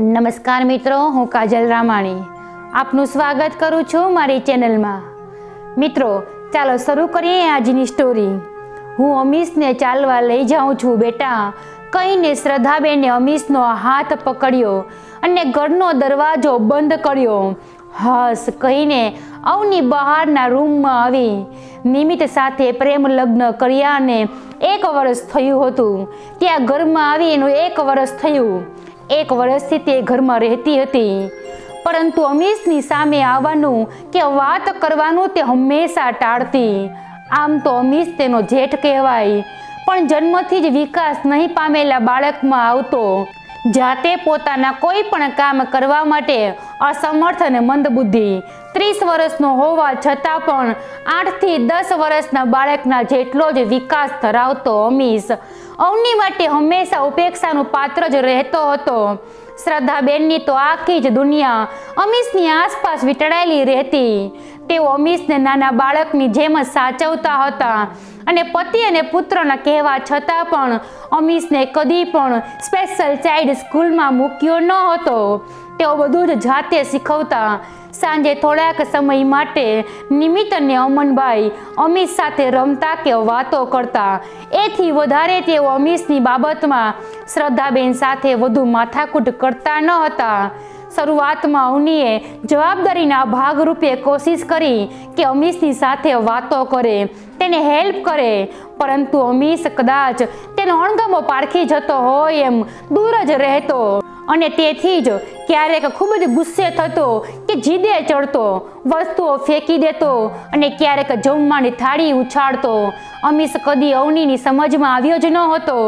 નમસ્કાર મિત્રો, હું કાજલ રામાણી. આપનું સ્વાગત કરું છું મારી ચેનલમાં. મિત્રો, ચાલો શરૂ કરીએ આજની સ્ટોરી હું અમીશને ચાલવા લઈ જાઉં છું, બેટા. કહીને શ્રદ્ધાબેને અમીશનો હાથ પકડ્યો અને ઘરનો દરવાજો બંધ કર્યો. હસ, કહીને અવની બહારના રૂમમાં આવી. નિમિત સાથે પ્રેમ લગ્ન કર્યા અને એક વર્ષ થયું હતું. ત્યાં ઘરમાં આવી એનું એક વર્ષ થયું. એક વર્ષથી તે ઘરમાં રહેતી હતી. પરંતુ અમીશની સામે આવવાનું કે વાત કરવાનું તે હંમેશા ટાળતી. આમ તો અમીશ તેનો જેઠ કહેવાય. પણ જન્મથી જ વિકાસ નહીં પામેલા બાળકમાં આવતો. જાતે પોતાના કોઈ પણ કામ કરવા માટે અસમર્થ અને મંદબુદ્ધિ ત્રીસ વર્ષનો હોવા છતાં પણ આઠથી દસ વર્ષના બાળકના જેટલો જ વિકાસ ધરાવતો અમીશ અવની માટે હંમેશા ઉપેક્ષાનું પાત્ર જ રહેતો હતો. શ્રદ્ધાબેનની તો આખી જ દુનિયા અમીશની આસપાસ વીંટળાયેલી રહેતી. તેઓ અમીશને નાના બાળકની જેમ જ સાચવતા હતા અને પતિ અને પુત્રના કહેવા છતાં પણ અમીશને કદી પણ સ્પેશિયલ ચાઇલ્ડ સ્કૂલમાં મૂક્યો ન હતો. તેઓ બધું જ જાતે શીખવતા સાંજે થોડાક સમય માટે નિમિત અને અમનભાઈ અમીશ સાથે રમતા કે વાતો કરતા. એથી વધારે તેઓ અમીશની બાબતમાં શ્રદ્ધાબેન સાથે વધુ માથાકૂટ કરતા ન હતા. શરૂઆતમાં અવનીએ જવાબદારીના ભાગરૂપે કોશિશ કરી કે અમીશની સાથે વાતો કરે, તેને હેલ્પ કરે. પરંતુ અમીશ કદાચ તેનો અણગમો પારખી જતો હોય એમ દૂર જ રહેતો. અને તેથી જ ક્યારેક ખૂબ જ ગુસ્સે થતો કે જીદે ચડતો, વસ્તુઓ ફેંકી દેતો અને ક્યારેક જમવાની થાળી ઉછાળતો. અમીશ કદી અવનીની સમજમાં આવ્યો જ ન હતો.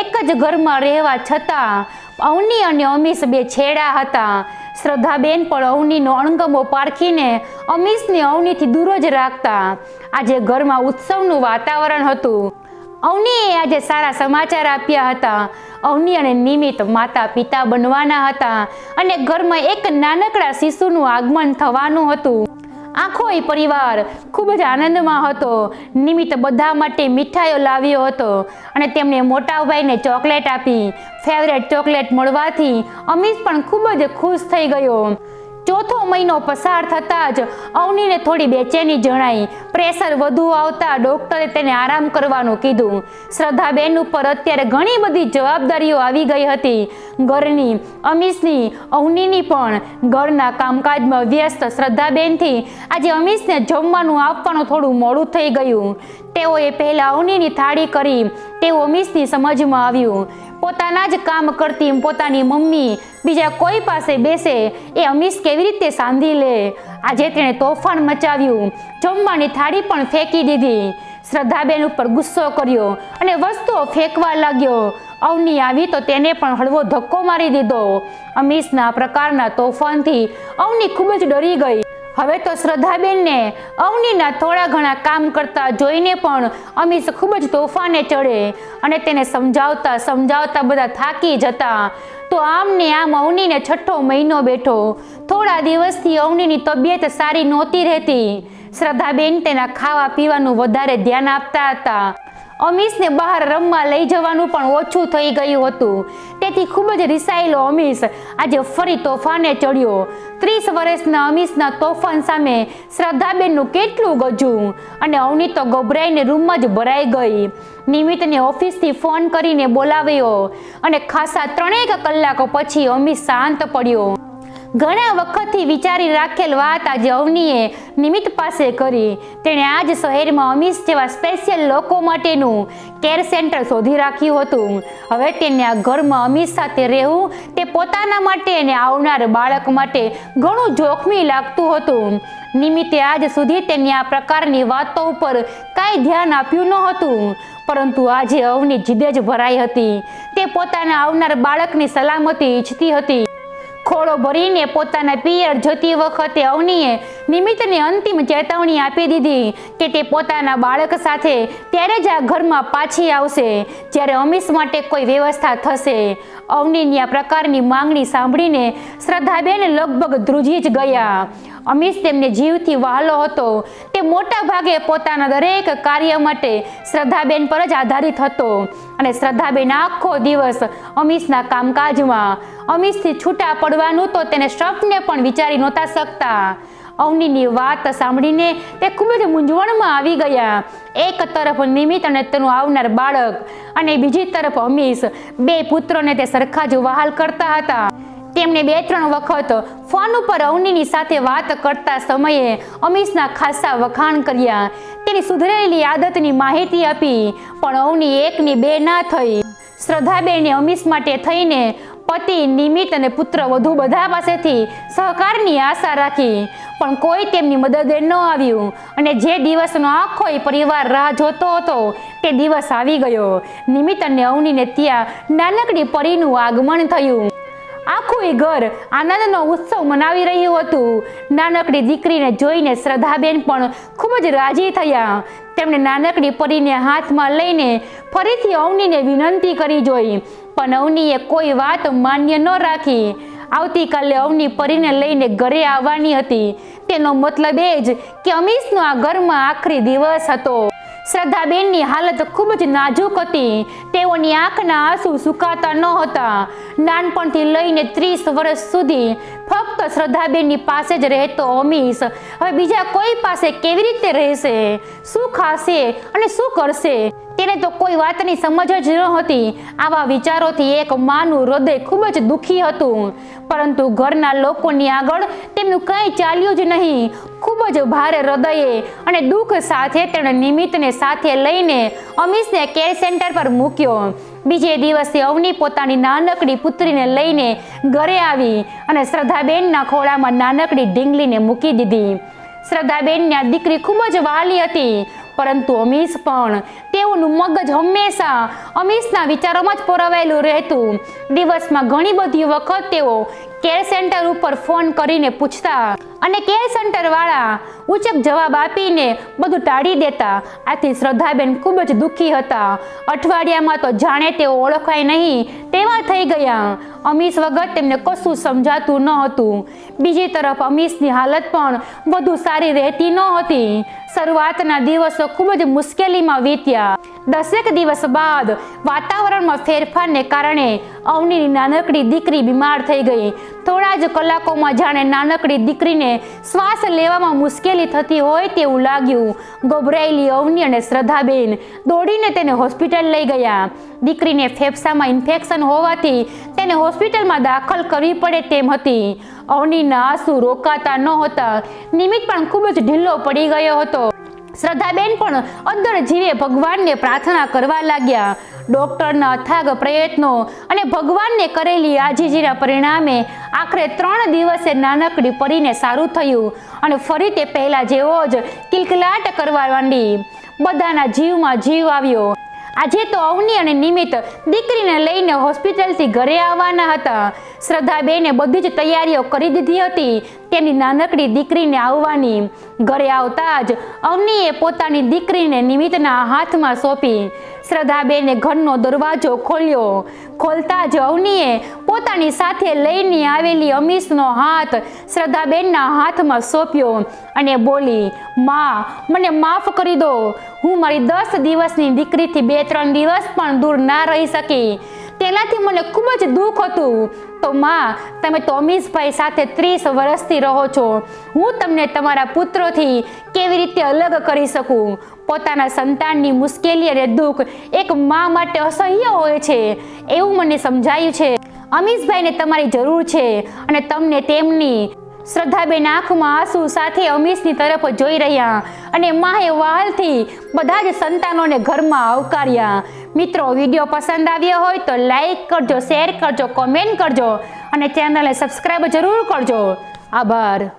એક જ ઘરમાં રહેવા છતાં અવની અને અમીશ બે છેડા હતા. શ્રદ્ધાબેન પણ અવનીનો અણગમો પારખીને અમીશને અવનીથી દૂર જ રાખતા. આજે ઘરમાં ઉત્સવનું વાતાવરણ હતું. અવનીએ આજે સારા સમાચાર આપ્યા હતા. અવની અને નિમિત માતા પિતા બનવાના હતા અને ઘરમાં એક નાનકડા શિશુનું આગમન થવાનું હતું. આખો એ પરિવાર ખૂબ જ આનંદમાં હતો. નિમિત્ત બધા માટે મીઠાઈઓ લાવ્યો હતો અને તેમણે મોટા ભાઈને ચોકલેટ આપી. ફેવરેટ ચોકલેટ મળવાથી અમીશ પણ ખૂબ જ ખુશ થઈ ગયો. ચોથો મહિનો પસાર થતાં જ અવનીને થોડી બેચેની જણાઈ, પ્રેશર વધુ આવતા ડોક્ટરે તેને આરામ કરવાનું કીધું. શ્રદ્ધાબેન ઉપર અત્યારે ઘણી બધી જવાબદારીઓ આવી ગઈ હતી. ઘરની અમીશની, અવનીની પણ. ઘરના કામકાજમાં વ્યસ્ત શ્રદ્ધાબેનથી આજે અમીશને જમવાનું આપવાનું થોડું મોડું થઈ ગયું. તેઓએ પહેલાં અવનીની થાળી કરી. તેવું અમીશની સમજમાં આવ્યું. પોતાના જ કામ કરતી પોતાની મમ્મી બીજા કોઈ પાસે બેસે એ અમીશ કેવી રીતે સાંધી લે? આજે તેણે તોફાન મચાવ્યું. જમવાની થાળી પણ ફેંકી દીધી. શ્રદ્ધાબેન ઉપર ગુસ્સો કર્યો અને વસ્તુઓ ફેંકવા લાગ્યો. અવની આવી તો તેને પણ હળવો ધક્કો મારી દીધો. અમીશના પ્રકારના તોફાનથી અવની ખૂબ જ ડરી ગઈ. હવે તો શ્રદ્ધાબેનને અવનીના થોડા ઘણા કામ કરતા જોઈને પણ અમીશ ખૂબ જ તોફાને ચડે અને તેને સમજાવતા સમજાવતા બધા થાકી જતા. તો આમને આમ અવનીને છઠ્ઠો મહિનો બેઠો. થોડા દિવસથી અવનીની તબિયત સારી નહોતી રહેતી. શ્રદ્ધાબેન તેના ખાવા પીવાનું વધારે ધ્યાન આપતા હતા. અમીશને બહાર રમવા લઈ જવાનું પણ ઓછું થઈ ગયું હતું. તેથી ખૂબ જ રિસાયેલો અમીશ આજે ફરી તોફાને ચડ્યો. ત્રીસ વર્ષના અમીશના તોફાન સામે શ્રદ્ધાબેનનું કેટલું ગજું અને અવની તો ગભરાઈને રૂમમાં જ ભરાઈ ગઈ. નિમિતને ઓફિસથી ફોન કરીને બોલાવ્યો અને ખાસા ત્રણેક કલાકો પછી અમીશ શાંત પડ્યો. ઘણા વખતથી વિચારી રાખેલ વાત આજે અવનીએ નિમિત્ત પાસે કરી. તેણે આજ શહેરમાં અમીશ જેવા સ્પેશિયલ લોકો માટેનું કેર સેન્ટર શોધી રાખ્યું હતું. હવે તેને આ ઘરમાં અમીશ સાથે રહેવું, તે પોતાના માટે અને આવનાર બાળક માટે ઘણું જોખમી લાગતું હતું. નિમિત્તે આજ સુધી તેની આ પ્રકારની વાતો ઉપર કાંઈ ધ્યાન આપ્યું ન હતું પરંતુ આજે અવની જીદે જ ભરાઈ હતી. તે પોતાના આવનાર બાળકની સલામતી ઈચ્છતી હતી. ખોળો ભરીને પોતાના પિયર જતી વખતે અવનીએ નિમિત્તને અંતિમ ચેતવણી આપી દીધી કે તે પોતાના બાળક સાથે ત્યારે જ આ ઘરમાં પાછી આવશે, જ્યારે અમીશ માટે કોઈ વ્યવસ્થા થશે. અવનીની આ પ્રકારની માંગણી સાંભળીને શ્રદ્ધાબેન લગભગ ધ્રુજી જ ગયા. અમીશ તેમને જીવથી વહાલો હતો. તે મોટા ભાગે પોતાના દરેક કાર્ય માટે શ્રદ્ધાબેન પર જ આધારિત હતો. અને શ્રદ્ધાબેન આખો દિવસ અમીશના કામકાજમાં અમીશથી છૂટા પડવાનું તો તેને સ્વપ્ને પણ વિચારી નહોતા શકતા. અવનીની વાત સાંભળીને તે ખૂબ જ મૂંઝવણમાં આવી ગયા. એક તરફ નિમિત અને તેનું આવનાર બાળક અને બીજી તરફ અમીશ બે પુત્રોને તે સરખા જ વહાલ કરતા હતા. તેમણે બે ત્રણ વખત ફોન ઉપર અવનીની સાથે વાત કરતા સમયે અમીશના ખાસા વખાણ કર્યા. તેની સુધરેલી આદતની માહિતી આપી, પણ અવની એકની બે ના થઈ. શ્રદ્ધાબેને અમીશ માટે થઈને પતિ નિમિત્ત અને પુત્ર વધુ બધા પાસેથી સહકારની આશા રાખી, પણ કોઈ તેમની મદદે ન આવ્યું. અને જે દિવસનો આખો પરિવાર રાહ જોતો હતો, તે દિવસ આવી ગયો. નિમિત્ત અને અવનીને ત્યાં નાનકડી પરીનું આગમન થયું. આખું એ ઘર આનંદનો ઉત્સવ મનાવી રહ્યું હતું. નાનકડી દીકરીને જોઈને શ્રદ્ધાબેન પણ ખૂબ જ રાજી થયા. તેમણે નાનકડી પરીને હાથમાં લઈને ફરીથી અવનીને વિનંતી કરી જોઈ, પણ અવનીએ કોઈ વાત માન્ય ન રાખી. આવતીકાલે અવની પરીને લઈને ઘરે આવવાની હતી. તેનો મતલબ એ જ કે અમીશનો આ ઘરમાં આખરી દિવસ હતો. શ્રદ્ધાબેનની હાલત ખૂબ જ નાજુક હતી. તેઓની આંખના આંસુ સુકાતા ન હતા. નાનપણથી લઈને ત્રીસ વર્ષ સુધી ફક્ત શ્રદ્ધાબેનની પાસે જ રહેતો અમીશ હવે બીજા કોઈ પાસે કેવી રીતે રહેશે? શું ખાશે અને શું કરશે? તેને તો કોઈ વાતની સમજ જ ન હતી આવા વિચારોથી એક માનું હૃદય ખૂબ જ દુઃખી હતું. પરંતુ ઘરના લોકોની આગળ તેમનું કંઈ ચાલ્યું જ નહીં. ખૂબ જ ભારે હૃદયે અને દુઃખ સાથે તેણે નિમિત્તને સાથે લઈને અમીશને કેર સેન્ટર પર મૂક્યો. બીજે દિવસે અવની પોતાની નાનકડી પુત્રીને લઈને ઘરે આવી અને શ્રદ્ધાબેનના ખોળામાં નાનકડી ઢીંગલીને મૂકી દીધી. શ્રદ્ધાબેનની આ દીકરી ખૂબ જ વહાલી હતી, પરંતુ અમીશ પણ તેઓનું મગજ હંમેશા અમીશના વિચારોમાં જ પોરાવાયેલું રહેતું. દિવસમાં ઘણી બધી વખત તેઓ કેર સેન્ટર ઉપર ફોન કરીને પૂછતા અને કેર સેન્ટર વાળા ઉચક જવાબ આપીને બધું ટાળી દેતા. આથી શ્રદ્ધાબેન ખૂબ જ દુઃખી હતા. અઠવાડિયામાં તો જાણે તેઓ ઓળખાય નહીં તેવા થઈ ગયા. અમીશ વગર તેમને કશું સમજાતું ન હતું. બીજી તરફ અમીશની હાલત પણ વધુ સારી રહેતી ન હતી. શરૂઆતના દિવસો ખૂબ જ મુશ્કેલીમાં વીત્યા. દસેક દિવસ બાદ વાતાવરણમાં ફેરફારને કારણે અવનીની નાનકડી દીકરી બીમાર થઈ ગઈ. થોડા જ કલાકોમાં જાણે નાનકડી દીકરીને શ્વાસ લેવામાં મુશ્કેલી થતી હોય તેવું લાગ્યું. ગભરાયેલી અવની અને શ્રદ્ધાબેન દોડીને તેને હોસ્પિટલ લઈ ગયા. દીકરીને ફેફસામાં ઇન્ફેક્શન હોવાથી તેને હોસ્પિટલમાં દાખલ કરવી પડે તેમ હતી. અવનીના આંસુ રોકાતા નહોતા નિમિત્ત પણ ખૂબ જ ઢીલો પડી ગયો હતો. શ્રદ્ધાબેન પણ અંદર જીવે ભગવાનને પ્રાર્થના કરવા લાગ્યા. ડૉક્ટરના અથાગ પ્રયત્નો અને ભગવાનને કરેલી આજીજીના પરિણામે આખરે ત્રણ દિવસે નાનકડી પરીને સારું થયું અને ફરી તે પહેલાં જેવો જ કિલકલાટ કરવા માંડી. બધાના જીવમાં જીવ આવ્યો. આજે તો અવની અને નિમિત્ત દીકરીને લઈને હોસ્પિટલથી ઘરે આવવાના હતા. શ્રદ્ધાબેને બધી જ તૈયારીઓ કરી દીધી હતી. તેની નાનકડી દીકરીને આવવાની ઘરે આવતા જ અવનીએ પોતાની દીકરીને નિમિત્તના હાથમાં સોંપી. શ્રદ્ધાબેને ઘરનો દરવાજો ખોલ્યો. ખોલતા જ અવનીએ પોતાની સાથે લઈને આવેલી અમીશનો હાથ શ્રદ્ધાબેનના હાથમાં સોંપ્યો અને બોલી, માં, મને માફ કરી દો. હું મારી દસ દિવસની દીકરીથી બે ત્રણ દિવસ પણ દૂર ના રહી શકી. તેનાથી મને ખૂબ જ દુઃખ હતું. તો માં, તમે તો અમીશભાઈ સાથે ત્રીસ વર્ષથી રહો છો. હું તમને તમારા પુત્રોથી કેવી રીતે અલગ કરી શકું? પોતાના સંતાનની મુશ્કેલી અને દુઃખ એક મા માટે અસહ્ય હોય છે. એવું મને સમજાયું છે. અમીશભાઈને તમારી જરૂર છે અને તમને તેમની શ્રદ્ધાબેન આંખમાં આંસુ સાથે અમીશની તરફ જોઈ રહ્યા અને માએ વહાલથી બધા જ સંતાનોને ઘરમાં આવકાર્યા. મિત્રો, વીડિયો પસંદ આવ્યો હોય તો લાઈક કરજો શેર કરજો કોમેન્ટ કરજો અને ચેનલને સબસ્ક્રાઈબ જરૂર કરજો. આભાર.